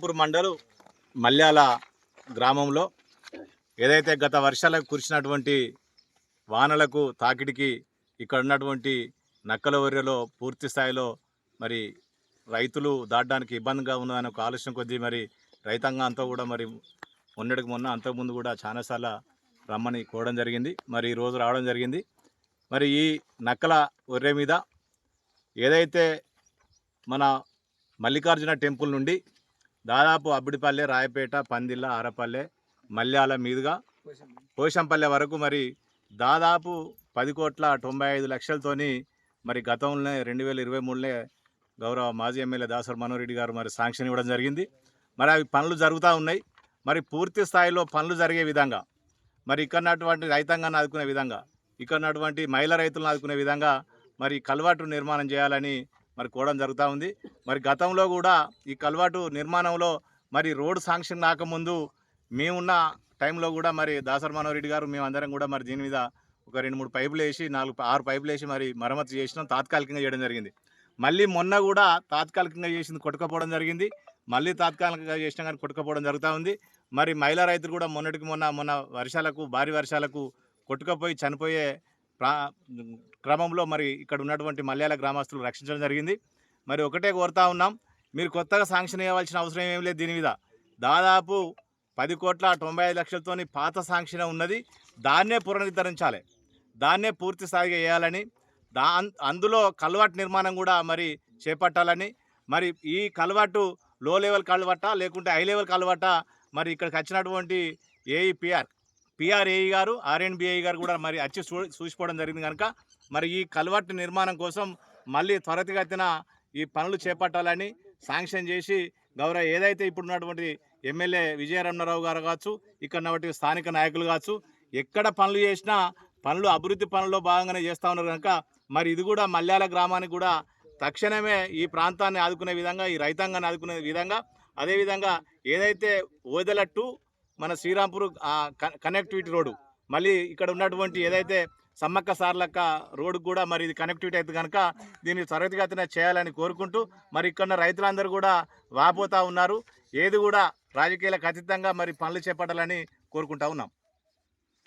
శ్రీరాంపూర్ మండలం మల్యాల గ్రామంలో ఏదైతే గత వర్షాలకు కురిసినటువంటి వానలకు తాకిడికి ఇక్కడ ఉన్నటువంటి నక్కల వర్యలో పూర్తి స్థాయిలో మరి రైతులు దాటడానికి ఇబ్బందిగా ఉన్నదని ఒక ఆలోచన కొద్దీ మరి రైతాంగం అంతా కూడా మరి మొన్నటికి మొన్న అంతకుముందు కూడా చాలాసార్లు రమ్మని కోవడం జరిగింది. మరి ఈరోజు రోజు రావడం జరిగింది. మరి ఈ నక్కల ఒర్రె మీద ఏదైతే మన మల్లికార్జున టెంపుల్ నుండి దాదాపు అబ్బిడిపల్లె రాయపేట పందిళ్ళ ఆరపల్లె మల్యాల మీదుగా పోషంపల్లె వరకు మరి దాదాపు పది కోట్ల తొంభై ఐదు లక్షలతోని మరి గతంలోనే రెండు వేల ఇరవై మూడులో గౌరవ మాజీ ఎమ్మెల్యే దాసర్ మనోహర్ రెడ్డి గారు మరి శాంక్షన్ ఇవ్వడం జరిగింది. మరి అవి పనులు జరుగుతూ ఉన్నాయి. మరి పూర్తి స్థాయిలో పనులు జరిగే విధంగా మరి ఇక్కడ రైతాంగాన్ని ఆదుకునే విధంగా ఇక్కడ మహిళా రైతులను ఆదుకునే విధంగా మరి కల్వాటు నిర్మాణం చేయాలని మరి కోవడం జరుగుతూ ఉంది. మరి గతంలో కూడా ఈ కల్వాటు నిర్మాణంలో మరి రోడ్డు శాంక్షన్ కాకముందు మేమున్న టైంలో కూడా మరి దాసర్ మనోహర్ రెడ్డి గారు మేమందరం కూడా మరి దీని మీద ఒక రెండు మూడు పైపులు వేసి నాలుగు ఆరు పైపులు వేసి మరి మరమ్మతు చేసినాం. తాత్కాలికంగా చేయడం జరిగింది. మళ్ళీ మొన్న కూడా తాత్కాలికంగా చేసింది కొట్టుకపోవడం జరిగింది. మళ్ళీ తాత్కాలికంగా చేసినా కానీ కొట్టుకపోవడం జరుగుతూ ఉంది. మరి మహిళా రైతులు కూడా మొన్నటికి మొన్న మొన్న వర్షాలకు భారీ వర్షాలకు కొట్టుకపోయి చనిపోయే ప్రా క్రమంలో మరి ఇక్కడ ఉన్నటువంటి మలయాళ గ్రామస్తులు రక్షించడం జరిగింది. మరి ఒకటే కోరుతా ఉన్నాం మీరు కొత్తగా శాంక్షన్ ఇవ్వాల్సిన అవసరం ఏం లేదు దీని మీద. దాదాపు పది కోట్ల తొంభై ఐదు లక్షలతోని పాత శాంక్షన్ ఉన్నది దాన్నే పునరుద్ధరించాలి. దాన్నే పూర్తి స్థాయిగా వేయాలని దా అందులో కల్వాట్ నిర్మాణం కూడా మరి చేపట్టాలని మరి ఈ కల్వాటు లో లెవెల్ కల్వట లేకుంటే హై లెవెల్ కల్వట మరి ఇక్కడికి వచ్చినటువంటి ఏఈపిఆర్ పిఆర్ఏఈ గారు ఆర్ఎన్బిఐ గారు కూడా మరి వచ్చి చూ చూసిపోవడం జరిగింది కనుక మరి ఈ కల్వర్టు నిర్మాణం కోసం మళ్ళీ త్వరితగతిన ఈ పనులు చేపట్టాలని శాంక్షన్ చేసి గౌరవ ఏదైతే ఇప్పుడు ఉన్నటువంటి ఎమ్మెల్యే విజయరమణారావు గారు కావచ్చు ఇక్కడ ఉన్నటువంటి స్థానిక నాయకులు కావచ్చు ఎక్కడ పనులు చేసినా పనులు అభివృద్ధి పనుల్లో భాగంగానే చేస్తూ ఉన్నారు కనుక మరి ఇది కూడా మల్యాల గ్రామానికి కూడా తక్షణమే ఈ ప్రాంతాన్ని ఆదుకునే విధంగా ఈ రైతాంగాన్ని ఆదుకునే విధంగా అదేవిధంగా ఏదైతే ఓదెల టు మన శ్రీరాంపూర్ కనెక్టివిటీ రోడ్డు. మళ్ళీ ఇక్కడ ఉన్నటువంటి ఏదైతే సమ్మక్క సార్లక్క రోడ్డు కూడా మరి ఇది కనెక్టివిటీ అయితే కనుక దీన్ని త్వరితగతిన చేయాలని కోరుకుంటూ మరి ఇక్కడ రైతులందరూ కూడా వాపోతా ఉన్నారు. ఏది కూడా రాజకీయాలకు అతీతంగా మరి పనులు చేపట్టాలని కోరుకుంటా ఉన్నాం.